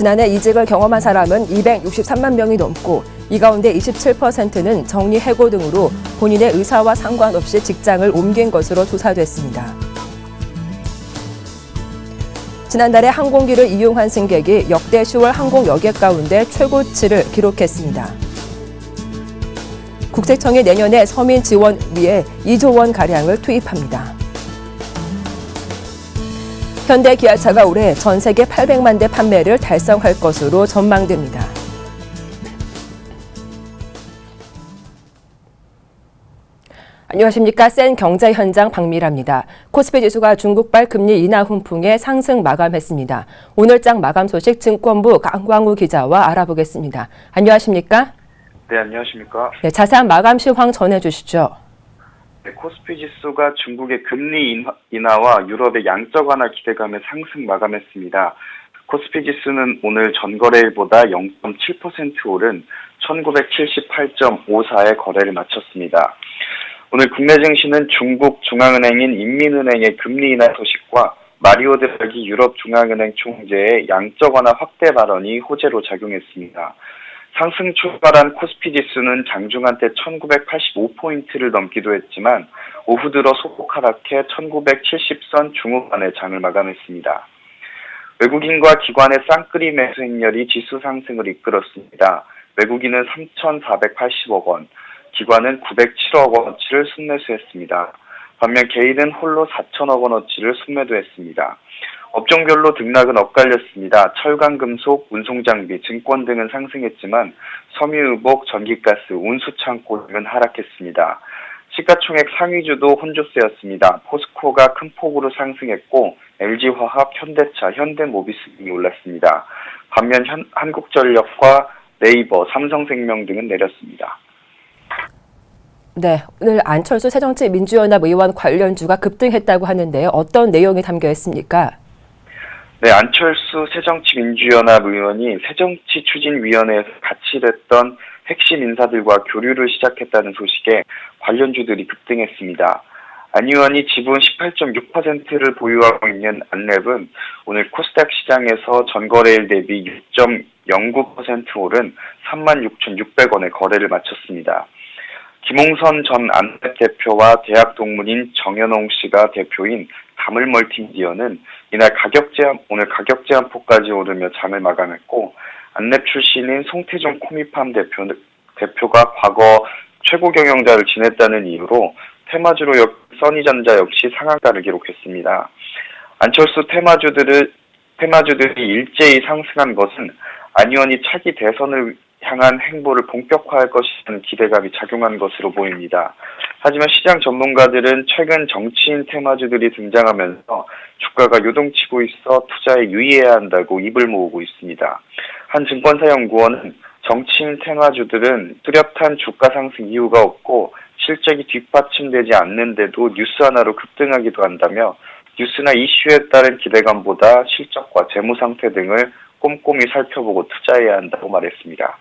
지난해 이직을 경험한 사람은 263만 명이 넘고 이 가운데 27%는 정리 해고 등으로 본인의 의사와 상관없이 직장을 옮긴 것으로 조사됐습니다. 지난달에 항공기를 이용한 승객이 역대 10월 항공 여객 가운데 최고치를 기록했습니다. 국세청이 내년에 서민 지원 위에 2조 원 가량을 투입합니다. 현대 기아차가 올해 전 세계 800만 대 판매를 달성할 것으로 전망됩니다. 안녕하십니까. 센 경제 현장 박미라입니다. 코스피 지수가 중국발 금리 인하 훈풍에 상승 마감했습니다. 오늘장 마감 소식 증권부 강광우 기자와 알아보겠습니다. 안녕하십니까? 네, 안녕하십니까. 네, 자세한 마감 시황 전해주시죠. 네, 코스피 지수가 중국의 금리 인하, 인하와 유럽의 양적 완화 기대감에 상승 마감했습니다. 코스피 지수는 오늘 전거래일보다 0.7% 오른 1978.54의 거래를 마쳤습니다. 오늘 국내 증시는 중국 중앙은행인 인민은행의 금리 인하 소식과 마리오 드라기 유럽 중앙은행 총재의 양적 완화 확대 발언이 호재로 작용했습니다. 상승 출발한 코스피 지수는 장중 한 때 1985포인트를 넘기도 했지만 오후 들어 소폭 하락해 1970선 중후반에 장을 마감했습니다. 외국인과 기관의 쌍끌이 매수 행렬이 지수 상승을 이끌었습니다. 외국인은 3,480억 원, 기관은 907억 원어치를 순매수했습니다. 반면 개인은 홀로 4천억 원어치를 순매도했습니다. 업종별로 등락은 엇갈렸습니다. 철강, 금속, 운송장비, 증권 등은 상승했지만 섬유의복, 전기가스, 운수창고 등은 하락했습니다. 시가총액 상위주도 혼조세였습니다. 포스코가 큰 폭으로 상승했고 LG화학, 현대차, 현대모비스 등이 올랐습니다. 반면 현, 한국전력과 네이버, 삼성생명 등은 내렸습니다. 네, 오늘 안철수 새정치민주연합 의원 관련주가 급등했다고 하는데요. 어떤 내용이 담겨 있습니까? 네, 안철수 새정치민주연합 의원이 새정치추진위원회에서 같이 일했던 핵심 인사들과 교류를 시작했다는 소식에 관련주들이 급등했습니다. 안 의원이 지분 18.6%를 보유하고 있는 안랩은 오늘 코스닥 시장에서 전거래일 대비 6.09% 오른 36,600원에 거래를 마쳤습니다. 김홍선 전 안랩 대표와 대학 동문인 정현홍 씨가 대표인 가물멀티미디어는 이날 가격 제한 오늘 가격 제한폭까지 오르며 장을 마감했고 안랩 출신인 송태종 코미팜 대표 대표가 과거 최고 경영자를 지냈다는 이유로 테마주로 써니전자 역시 상한가를 기록했습니다. 안철수 테마주들을 테마주들이 일제히 상승한 것은 안 의원이 차기 대선을 향한 행보를 본격화할 것이라는 기대감이 작용한 것으로 보입니다. 하지만 시장 전문가들은 최근 정치인 테마주들이 등장하면서 주가가 요동치고 있어 투자에 유의해야 한다고 입을 모으고 있습니다. 한 증권사 연구원은 정치인 테마주들은 뚜렷한 주가 상승 이유가 없고 실적이 뒷받침되지 않는데도 뉴스 하나로 급등하기도 한다며 뉴스나 이슈에 따른 기대감보다 실적과 재무 상태 등을 꼼꼼히 살펴보고 투자해야 한다고 말했습니다.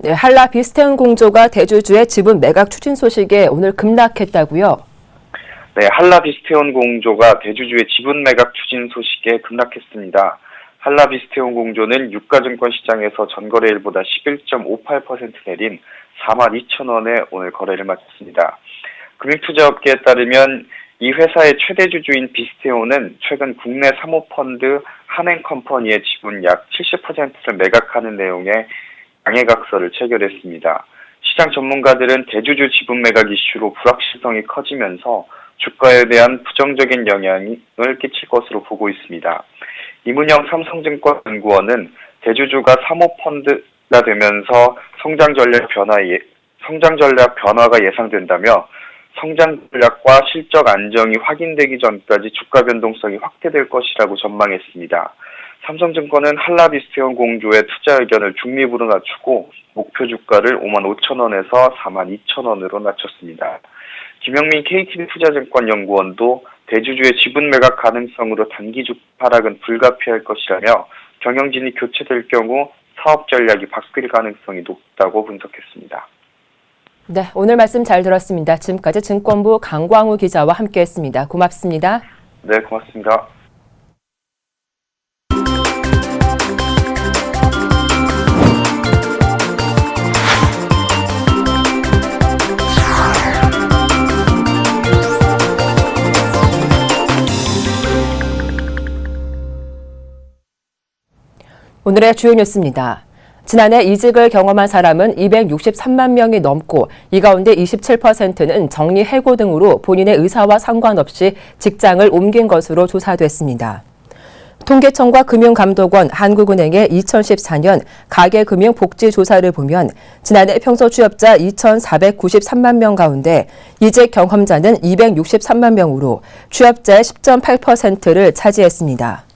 네, 한라 비스테온 공조가 대주주의 지분 매각 추진 소식에 오늘 급락했다고요? 네, 한라 비스테온 공조가 대주주의 지분 매각 추진 소식에 급락했습니다. 한라 비스테온 공조는 유가증권 시장에서 전거래일보다 11.58% 내린 4만 2천 원에 오늘 거래를 마쳤습니다. 금융투자업계에 따르면 이 회사의 최대 주주인 비스테온은 최근 국내 사모펀드 한행컴퍼니의 지분 약 70%를 매각하는 내용의 양해각서를 체결했습니다. 시장 전문가들은 대주주 지분 매각 이슈로 불확실성이 커지면서 주가에 대한 부정적인 영향을 끼칠 것으로 보고 있습니다. 이문영 삼성증권 연구원은 대주주가 사모펀드가 되면서 성장 전략 변화에 성장 전략 변화가 예상된다며 성장 전략과 실적 안정이 확인되기 전까지 주가 변동성이 확대될 것이라고 전망했습니다. 삼성증권은 한라비스테온 공조의 투자 의견을 중립으로 낮추고 목표 주가를 5만 5천 원에서 4만 2천 원으로 낮췄습니다. 김영민 KTB 투자증권 연구원도 대주주의 지분 매각 가능성으로 단기 주 하락은 불가피할 것이라며 경영진이 교체될 경우 사업 전략이 바뀔 가능성이 높다고 분석했습니다. 네, 오늘 말씀 잘 들었습니다. 지금까지 증권부 강광우 기자와 함께했습니다. 고맙습니다. 네, 고맙습니다. 오늘의 주요 뉴스입니다. 지난해 이직을 경험한 사람은 263만 명이 넘고 이 가운데 27%는 정리 해고 등으로 본인의 의사와 상관없이 직장을 옮긴 것으로 조사됐습니다. 통계청과 금융감독원, 한국은행의 2014년 가계금융복지조사를 보면 지난해 평소 취업자 2,493만 명 가운데 이직 경험자는 263만 명으로 취업자의 10.8%를 차지했습니다.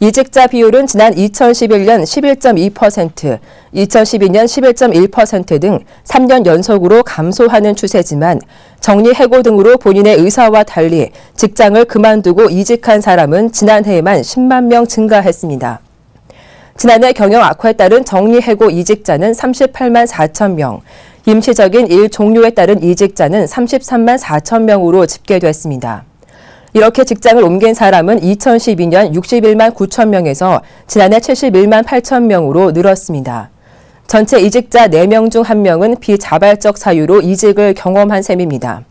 이직자 비율은 지난 2011년 11.2%, 2012년 11.1%등 3년 연속으로 감소하는 추세지만 정리 해고 등으로 본인의 의사와 달리 직장을 그만두고 이직한 사람은 지난해에만 10만 명 증가했습니다. 지난해 경영 악화에 따른 정리 해고 이직자는 38만 4천 명, 임시적인 일 종료에 따른 이직자는 33만 4천 명으로 집계됐습니다. 이렇게 직장을 옮긴 사람은 2012년 61만 9천 명에서 지난해 71만 8천 명으로 늘었습니다. 전체 이직자 4명 중 1명은 비자발적 사유로 이직을 경험한 셈입니다.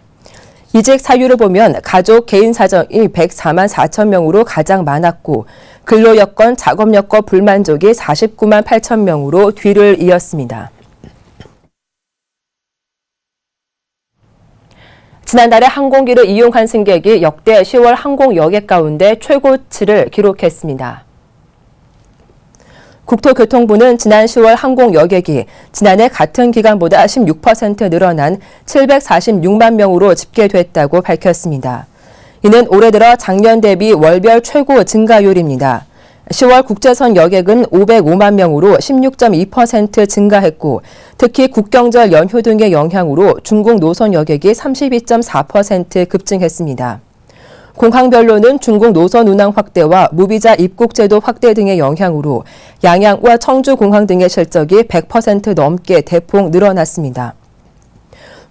이직 사유를 보면 가족 개인 사정이 104만 4천 명으로 가장 많았고 근로 여건, 작업 여건 불만족이 49만 8천 명으로 뒤를 이었습니다. 지난달에 항공기를 이용한 승객이 역대 10월 항공 여객 가운데 최고치를 기록했습니다. 국토교통부는 지난 10월 항공 여객이 지난해 같은 기간보다 16% 늘어난 746만 명으로 집계됐다고 밝혔습니다. 이는 올해 들어 작년 대비 월별 최고 증가율입니다. 10월 국제선 여객은 505만 명으로 16.2% 증가했고 특히 국경절 연휴 등의 영향으로 중국 노선 여객이 32.4% 급증했습니다. 공항별로는 중국 노선 운항 확대와 무비자 입국 제도 확대 등의 영향으로 양양과 청주 공항 등의 실적이 100% 넘게 대폭 늘어났습니다.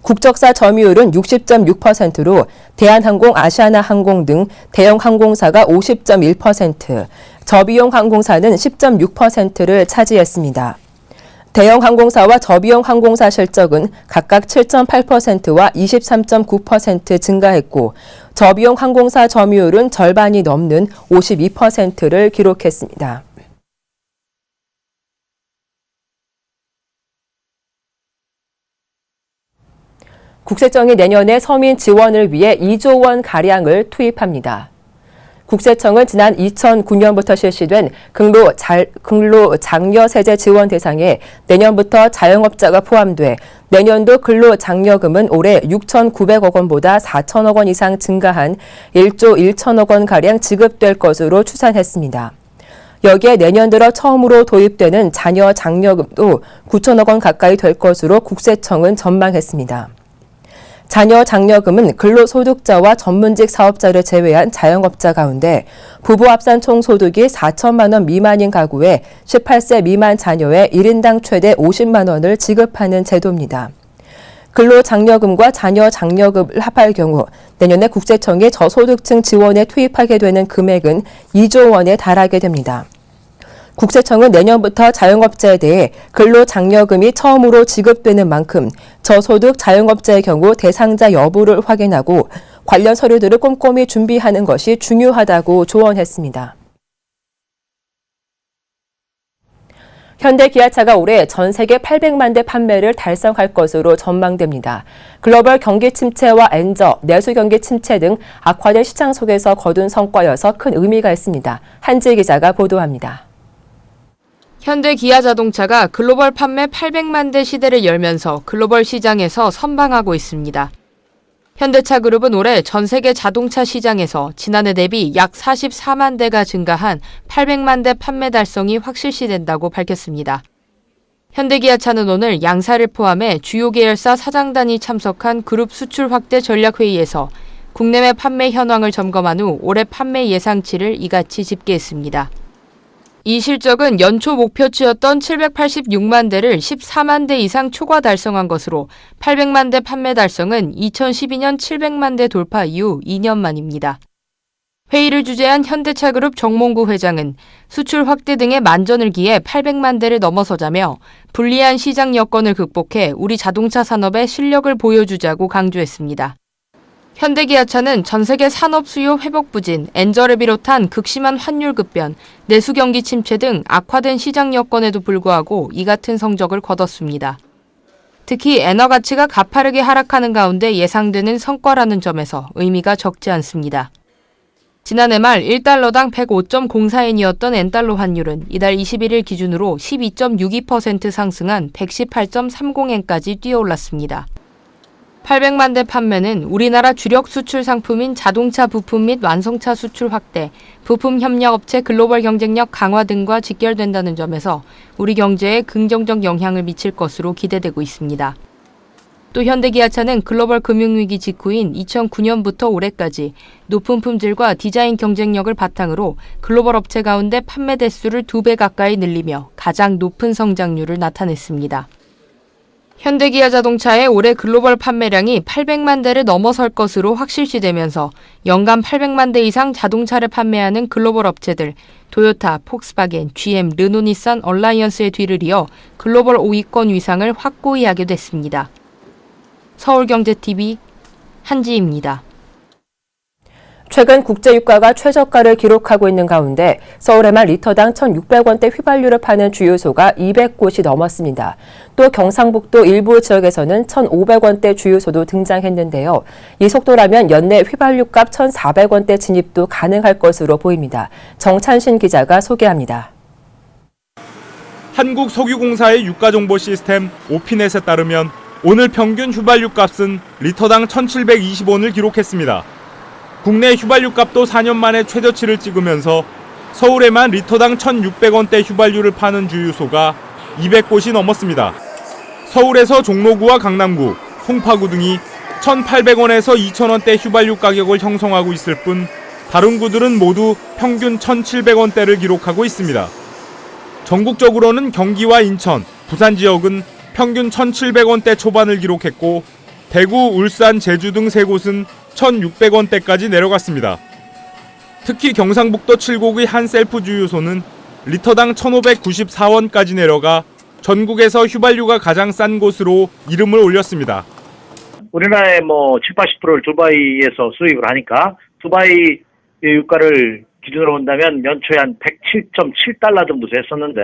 국적사 점유율은 60.6%로 대한항공, 아시아나항공 등 대형 항공사가 50.1%, 저비용 항공사는 10.6%를 차지했습니다. 대형 항공사와 저비용 항공사 실적은 각각 7.8%와 23.9% 증가했고 저비용 항공사 점유율은 절반이 넘는 52%를 기록했습니다. 국세청이 내년에 서민 지원을 위해 2조 원 가량을 투입합니다. 국세청은 지난 2009년부터 실시된 근로, 잘, 근로 장려 세제 지원 대상에 내년부터 자영업자가 포함돼 내년도 근로 장려금은 올해 6,900억 원보다 4천억 원 이상 증가한 1조 1천억 원 가량 지급될 것으로 추산했습니다. 여기에 내년 들어 처음으로 도입되는 자녀 장려금도 9천억 원 가까이 될 것으로 국세청은 전망했습니다. 자녀 장려금은 근로소득자와 전문직 사업자를 제외한 자영업자 가운데 부부 합산 총 소득이 4천만 원 미만인 가구에 18세 미만 자녀의 1인당 최대 50만 원을 지급하는 제도입니다. 근로장려금과 자녀 장려금을 합할 경우 내년에 국세청이 저소득층 지원에 투입하게 되는 금액은 2조 원에 달하게 됩니다. 국세청은 내년부터 자영업자에 대해 근로장려금이 처음으로 지급되는 만큼 저소득 자영업자의 경우 대상자 여부를 확인하고 관련 서류들을 꼼꼼히 준비하는 것이 중요하다고 조언했습니다. 현대 기아차가 올해 전 세계 800만 대 판매를 달성할 것으로 전망됩니다. 글로벌 경기 침체와 엔저, 내수 경기 침체 등 악화된 시장 속에서 거둔 성과여서 큰 의미가 있습니다. 한지 기자가 보도합니다. 현대 기아 자동차가 글로벌 판매 800만 대 시대를 열면서 글로벌 시장에서 선방하고 있습니다. 현대차 그룹은 올해 전 세계 자동차 시장에서 지난해 대비 약 44만 대가 증가한 800만 대 판매 달성이 확실시된다고 밝혔습니다. 현대기아차는 오늘 양사를 포함해 주요 계열사 사장단이 참석한 그룹 수출 확대 전략 회의에서 국내외 판매 현황을 점검한 후 올해 판매 예상치를 이같이 집계했습니다. 이 실적은 연초 목표치였던 786만 대를 14만 대 이상 초과 달성한 것으로 800만 대 판매 달성은 2012년 700만 대 돌파 이후 2년 만입니다. 회의를 주재한 현대차그룹 정몽구 회장은 수출 확대 등의 만전을 기해 800만 대를 넘어서자며 불리한 시장 여건을 극복해 우리 자동차 산업의 실력을 보여주자고 강조했습니다. 현대기아차는 전 세계 산업 수요 회복 부진, 엔저를 비롯한 극심한 환율 급변, 내수 경기 침체 등 악화된 시장 여건에도 불구하고 이 같은 성적을 거뒀습니다. 특히 엔화 가치가 가파르게 하락하는 가운데 예상되는 성과라는 점에서 의미가 적지 않습니다. 지난해 말 1달러당 105.04엔이었던 엔달러 환율은 이달 21일 기준으로 12.62% 상승한 118.30엔까지 뛰어올랐습니다. 800만 대 판매는 우리나라 주력 수출 상품인 자동차 부품 및 완성차 수출 확대, 부품 협력 업체 글로벌 경쟁력 강화 등과 직결된다는 점에서 우리 경제에 긍정적 영향을 미칠 것으로 기대되고 있습니다. 또 현대기아차는 글로벌 금융위기 직후인 2009년부터 올해까지 높은 품질과 디자인 경쟁력을 바탕으로 글로벌 업체 가운데 판매 대수를 두 배 가까이 늘리며 가장 높은 성장률을 나타냈습니다. 현대기아 자동차의 올해 글로벌 판매량이 800만 대를 넘어설 것으로 확실시되면서 연간 800만 대 이상 자동차를 판매하는 글로벌 업체들 도요타, 폭스바겐, GM, 르노니산 얼라이언스의 뒤를 이어 글로벌 5위권 위상을 확고히 하게 됐습니다. 서울경제TV 한지입니다. 최근 국제유가가 최저가를 기록하고 있는 가운데 서울에만 리터당 1,600원대 휘발유를 파는 주유소가 200곳이 넘었습니다. 또 경상북도 일부 지역에서는 1,500원대 주유소도 등장했는데요. 이 속도라면 연내 휘발유값 1,400원대 진입도 가능할 것으로 보입니다. 정찬신 기자가 소개합니다. 한국석유공사의 유가정보 시스템 오피넷에 따르면 오늘 평균 휘발유 값은 리터당 1,720원을 기록했습니다. 국내 휘발유 값도 4년 만에 최저치를 찍으면서 서울에만 리터당 1,600원대 휘발유를 파는 주유소가 200곳이 넘었습니다. 서울에서 종로구와 강남구, 송파구 등이 1,800원에서 2,000원대 휘발유 가격을 형성하고 있을 뿐 다른 구들은 모두 평균 1,700원대를 기록하고 있습니다. 전국적으로는 경기와 인천, 부산 지역은 평균 1,700원대 초반을 기록했고 대구, 울산, 제주 등 세 곳은 1,600원대까지 내려갔습니다. 특히 경상북도 칠곡의 한 셀프 주유소는 리터당 1,594원까지 내려가 전국에서 휘발유가 가장 싼 곳으로 이름을 올렸습니다. 우리나라의 뭐 7, 80%를 두바이에서 수입을 하니까 두바이 유가를 기준으로 본다면 연초에 한 107.7달러 정도 됐었는데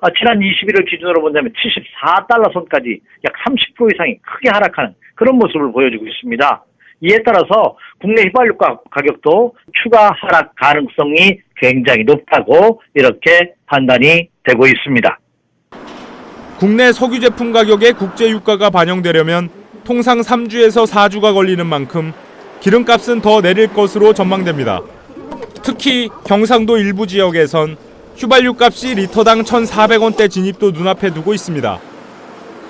아, 지난 21일 기준으로 본다면 74달러 선까지 약 30% 이상이 크게 하락하는 그런 모습을 보여주고 있습니다. 이에 따라서 국내 휘발유 가- 가격도 추가 하락 가능성이 굉장히 높다고 이렇게 판단이 되고 있습니다. 국내 석유 제품 가격에 국제 유가가 반영되려면 통상 3주에서 4주가 걸리는 만큼 기름값은 더 내릴 것으로 전망됩니다. 특히 경상도 일부 지역에선 휘발유 값이 리터당 1,400원대 진입도 눈앞에 두고 있습니다.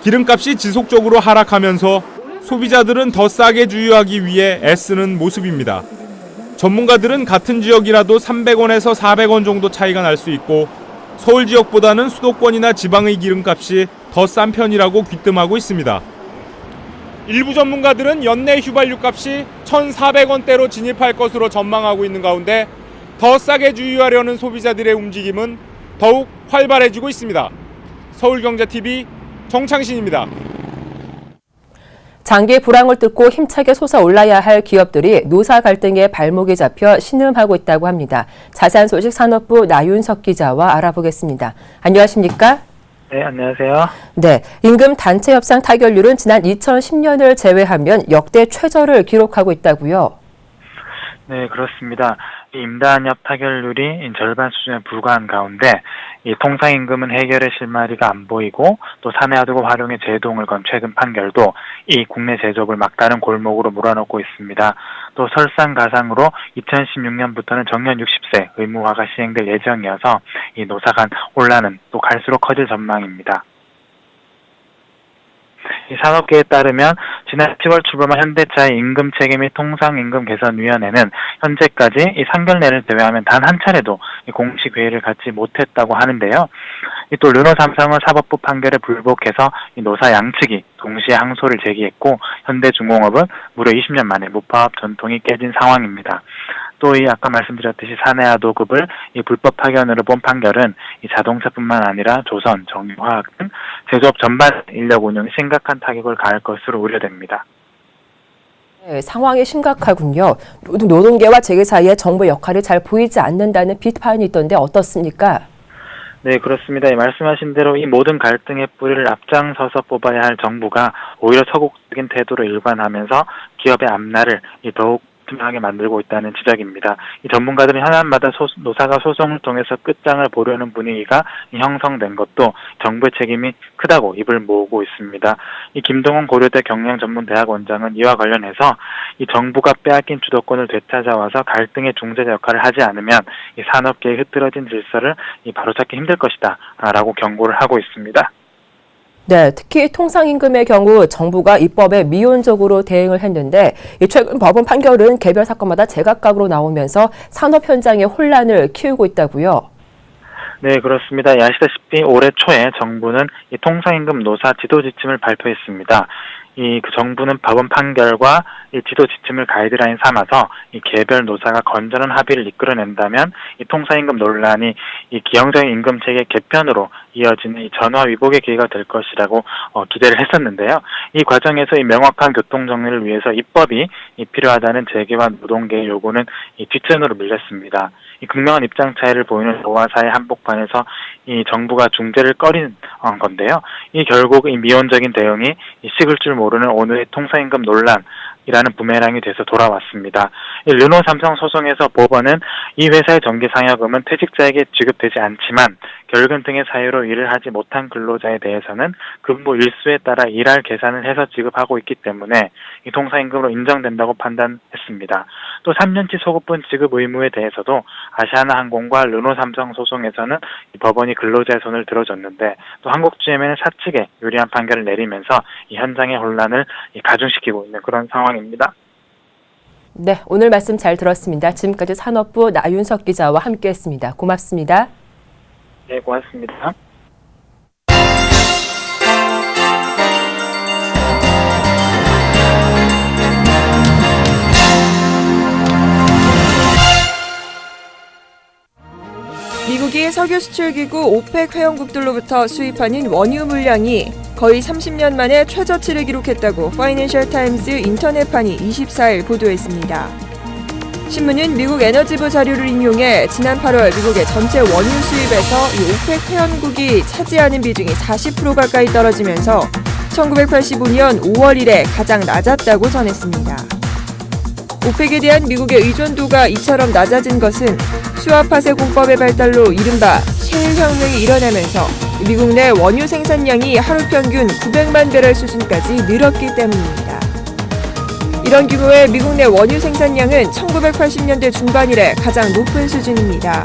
기름값이 지속적으로 하락하면서 소비자들은 더 싸게 주유하기 위해 애쓰는 모습입니다. 전문가들은 같은 지역이라도 300원에서 400원 정도 차이가 날 수 있고 서울 지역보다는 수도권이나 지방의 기름값이 더 싼 편이라고 귀뜸하고 있습니다. 일부 전문가들은 연내 휘발유 값이 1,400원대로 진입할 것으로 전망하고 있는 가운데 더 싸게 주유하려는 소비자들의 움직임은 더욱 활발해지고 있습니다. 서울경제TV 정창신입니다. 장기 불황을 뚫고 힘차게 솟아올라야 할 기업들이 노사 갈등에 발목이 잡혀 신음하고 있다고 합니다. 자세한 소식 산업부 나윤석 기자와 알아보겠습니다. 안녕하십니까? 네, 안녕하세요. 네, 임금 단체 협상 타결률은 지난 2010년을 제외하면 역대 최저를 기록하고 있다고요. 네, 그렇습니다. 이 임단협 타결률이 절반 수준에 불과한 가운데 이 통상임금은 해결의 실마리가 안 보이고 또 사내화두고 활용의 제동을 건 최근 판결도 이 국내 제조업을 막다른 골목으로 몰아넣고 있습니다. 또 설상가상으로 2016년부터는 정년 60세 의무화가 시행될 예정이어서 이 노사 간 혼란은 또 갈수록 커질 전망입니다. 이 산업계에 따르면 지난 10월 출범한 현대차의 임금 체계 및 통상임금 개선위원회는 현재까지 이 상견례를 제외하면 단 한 차례도 이 공식 회의를 갖지 못했다고 하는데요. 이또 르노 삼성은 사법부 판결에 불복해서 이 노사 양측이 동시에 항소를 제기했고 현대중공업은 무려 20년 만에 무파업 전통이 깨진 상황입니다. 또 이 아까 말씀드렸듯이 사내와 도급을 이 불법 파견으로 본 판결은 이 자동차뿐만 아니라 조선, 정유화학 등 제조업 전반 인력 운영에 심각한 타격을 가할 것으로 우려됩니다. 네, 상황이 심각하군요. 노- 노동계와 재계 사이에 정부 역할이 잘 보이지 않는다는 비판이 있던데 어떻습니까? 네, 그렇습니다. 이 말씀하신 대로 이 모든 갈등의 뿌리를 앞장서서 뽑아야 할 정부가 오히려 서국적인 태도로 일관하면서 기업의 앞날을 이 더욱 투명하게 만들고 있다는 지적입니다. 이 전문가들은 현안마다 소- 노사가 소송을 통해서 끝장을 보려는 분위기가 이 형성된 것도 정부의 책임이 크다고 입을 모으고 있습니다. 이 김동원 고려대 경영전문대학 원장은 이와 관련해서 이 정부가 빼앗긴 주도권을 되찾아와서 갈등의 중재자 역할을 하지 않으면 이 산업계의 흐트러진 질서를 이 바로잡기 힘들 것이다라고 경고를 하고 있습니다. 네, 특히 통상임금의 경우 정부가 입법에 미온적으로 대응을 했는데 이 최근 법원 판결은 개별 사건마다 제각각으로 나오면서 산업 현장의 혼란을 키우고 있다고요. 네, 그렇습니다. 예, 아시다시피 올해 초에 정부는 이 통상임금 노사 지도 지침을 발표했습니다. 이 그 정부는 법원 판결과 이 지도 지침을 가이드라인 삼아서 이 개별 노사가 건전한 합의를 이끌어낸다면 이 통상임금 논란이 이 기형적인 임금 체계 개편으로 이어지는 이 전화 위복의 기회가 될 것이라고 어, 기대를 했었는데요. 이 과정에서 이 명확한 교통 정리를 위해서 입법이 이 필요하다는 재계와 노동계의 요구는 이 뒷전으로 밀렸습니다. 이 극명한 입장 차이를 보이는 노화사의 한복판에서 이 정부가 중재를 꺼린 어, 건데요. 이 결국 이 미온적인 대응이 이 식을 줄 모르는 오늘의 통상임금 논란 이라는 부메랑이 돼서 돌아왔습니다. 이 르노 삼성 소송에서 법원은 이 회사의 정기 상여금은 퇴직자에게 지급되지 않지만 결근 등의 사유로 일을 하지 못한 근로자에 대해서는 근무 일수에 따라 일할 계산을 해서 지급하고 있기 때문에 이 통상임금으로 인정된다고 판단했습니다. 또 3년치 소급분 지급 의무에 대해서도 아시아나항공과 르노 삼성 소송에서는 이 법원이 근로자의 손을 들어줬는데 또 한국GM은 사측에 유리한 판결을 내리면서 이 현장의 혼란을 이 가중시키고 있는 그런 상황 입니다. 네, 오늘 말씀 잘 들었습니다. 지금까지 산업부 나윤석 기자와 함께했습니다. 고맙습니다. 네, 고맙습니다. 미국이 석유 수출 기구 오펙 회원국들로부터 수입하는 원유 물량이 거의 30년 만에 최저치를 기록했다고 파이낸셜 타임즈 인터넷판이 24일 보도했습니다. 신문은 미국 에너지부 자료를 인용해 지난 8월 미국의 전체 원유 수입에서 이 오펙 회원국이 차지하는 비중이 40% 가까이 떨어지면서 1985년 5월 이래 가장 낮았다고 전했습니다. 오펙에 대한 미국의 의존도가 이처럼 낮아진 것은 수압 파쇄 공법의 발달로 이른바 셰일 혁명이 일어나면서 미국 내 원유 생산량이 하루 평균 900만 배럴 수준까지 늘었기 때문입니다. 이런 규모의 미국 내 원유 생산량은 1980년대 중반 이래 가장 높은 수준입니다.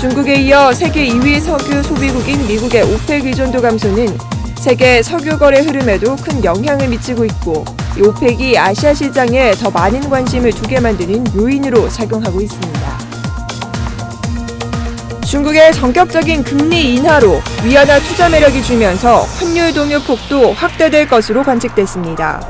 중국에 이어 세계 2위 석유 소비국인 미국의 오펙 의존도 감소는 세계 석유 거래 흐름에도 큰 영향을 미치고 있고 이 오펙이 아시아 시장에 더 많은 관심을 두게 만드는 요인으로 작용하고 있습니다. 중국의 전격적인 금리 인하로 위안화 투자 매력이 줄면서 환율 동요 폭도 확대될 것으로 관측됐습니다.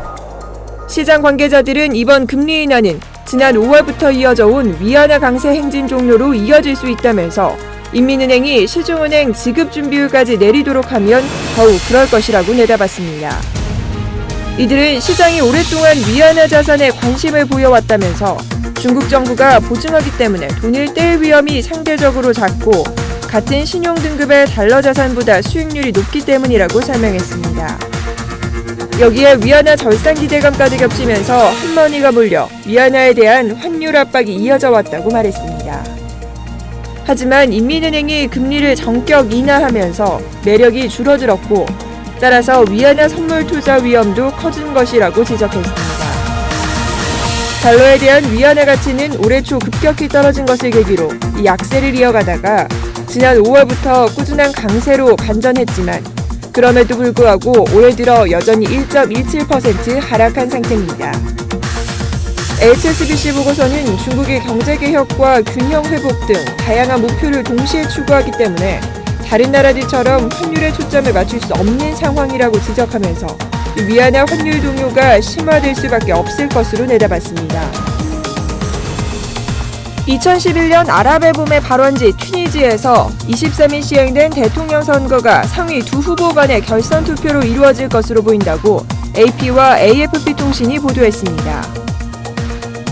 시장 관계자들은 이번 금리 인하는 지난 5월부터 이어져 온 위안화 강세 행진 종료로 이어질 수 있다면서 인민은행이 시중은행 지급 준비율까지 내리도록 하면 더욱 그럴 것이라고 내다봤습니다. 이들은 시장이 오랫동안 위안화 자산에 관심을 보여왔다면서 중국 정부가 보증하기 때문에 돈을 뗄 위험이 상대적으로 작고 같은 신용 등급의 달러 자산보다 수익률이 높기 때문이라고 설명했습니다. 여기에 위안화 절상 기대감까지 겹치면서 한머니가 몰려 위안화에 대한 환율 압박이 이어져 왔다고 말했습니다. 하지만 인민은행이 금리를 정격 인하하면서 매력이 줄어들었고 따라서 위안화 선물 투자 위험도 커진 것이라고 지적했습니다. 달러에 대한 위안화 가치는 올해 초 급격히 떨어진 것을 계기로 이 약세를 이어가다가 지난 5월부터 꾸준한 강세로 반전했지만 그럼에도 불구하고 올해 들어 여전히 1.17% 하락한 상태입니다. HSBC 보고서는 중국의 경제개혁과 균형 회복 등 다양한 목표를 동시에 추구하기 때문에 다른 나라들처럼 환율에 초점을 맞출 수 없는 상황이라고 지적하면서 위안화 환율 동요가 심화될 수밖에 없을 것으로 내다봤습니다. 2011년 아랍의 봄의 발원지 튀니지에서 23일 시행된 대통령 선거가 상위 두 후보 간의 결선 투표로 이루어질 것으로 보인다고 AP와 AFP 통신이 보도했습니다.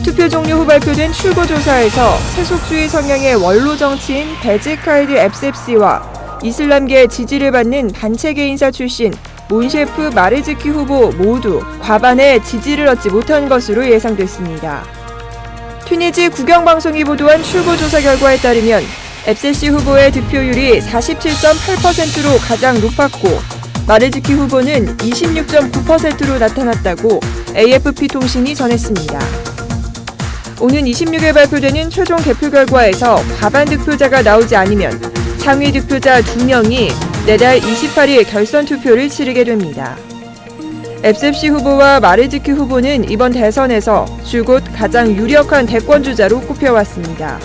투표 종료 후 발표된 출구조사에서 세속주의 성향의 원로 정치인 베제카이드 앱셉시와 이슬람계 지지를 받는 반체계 인사 출신 몬셰프 마르즈키 후보 모두 과반의 지지를 얻지 못한 것으로 예상됐습니다. 튀니지 국영방송이 보도한 출구조사 결과에 따르면 앱세시 후보의 득표율이 47.8%로 가장 높았고 마르즈키 후보는 26.9%로 나타났다고 AFP 통신이 전했습니다. 오는 26일 발표되는 최종 개표 결과에서 과반 득표자가 나오지 않으면 상위 득표자 2명이 내달 28일 결선 투표를 치르게 됩니다. 앱셉시 후보와 마르즈키 후보는 이번 대선에서 줄곧 가장 유력한 대권주자로 꼽혀왔습니다.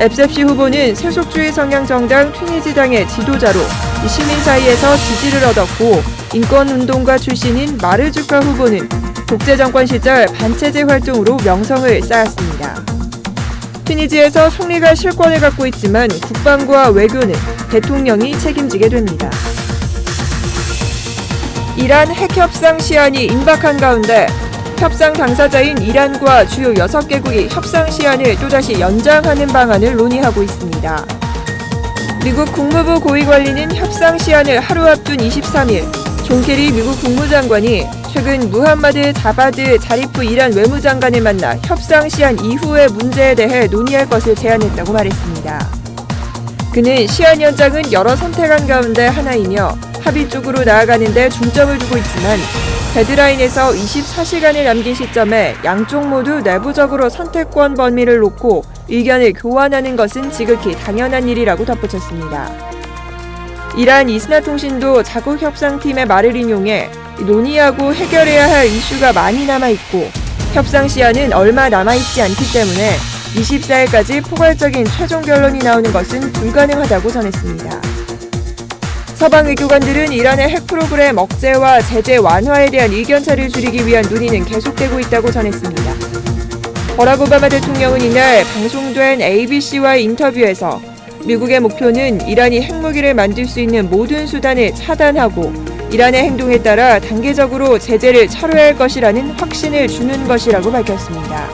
앱셉시 후보는 세속주의 성향 정당 튀니지당의 지도자로 시민 사이에서 지지를 얻었고 인권운동가 출신인 마르주카 후보는 독재정권 시절 반체제 활동으로 명성을 쌓았습니다. 튀니지에서 총리가 실권을 갖고 있지만 국방과 외교는 대통령이 책임지게 됩니다. 이란 핵 협상 시한이 임박한 가운데 협상 당사자인 이란과 주요 6개국이 협상 시한을 또다시 연장하는 방안을 논의하고 있습니다. 미국 국무부 고위관리는 협상 시한을 하루 앞둔 23일 존 케리 미국 국무장관이 최근 무함마드 자바드 자리프 이란 외무장관을 만나 협상 시한 이후의 문제에 대해 논의할 것을 제안했다고 말했습니다. 그는 시한 연장은 여러 선택안 가운데 하나이며 합의 쪽으로 나아가는 데 중점을 두고 있지만 데드라인에서 24시간을 남긴 시점에 양쪽 모두 내부적으로 선택권 범위를 놓고 의견을 교환하는 것은 지극히 당연한 일이라고 덧붙였습니다. 이란 이스나 통신도 자국 협상팀의 말을 인용해 논의하고 해결해야 할 이슈가 많이 남아있고 협상 시한은 얼마 남아있지 않기 때문에 24일까지 포괄적인 최종 결론이 나오는 것은 불가능하다고 전했습니다. 서방 외교관들은 이란의 핵 프로그램 억제와 제재 완화에 대한 의견차를 줄이기 위한 논의는 계속되고 있다고 전했습니다. 버락 오바마 대통령은 이날 방송된 ABC와의 인터뷰에서 미국의 목표는 이란이 핵무기를 만들 수 있는 모든 수단을 차단하고 이란의 행동에 따라 단계적으로 제재를 철회할 것이라는 확신을 주는 것이라고 밝혔습니다.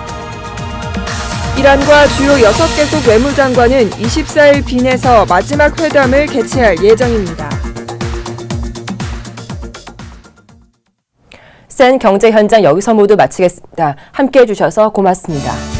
이란과 주요 6개국 외무장관은 24일 빈에서 마지막 회담을 개최할 예정입니다. 센 경제 현장 여기서 모두 마치겠습니다. 함께 해주셔서 고맙습니다.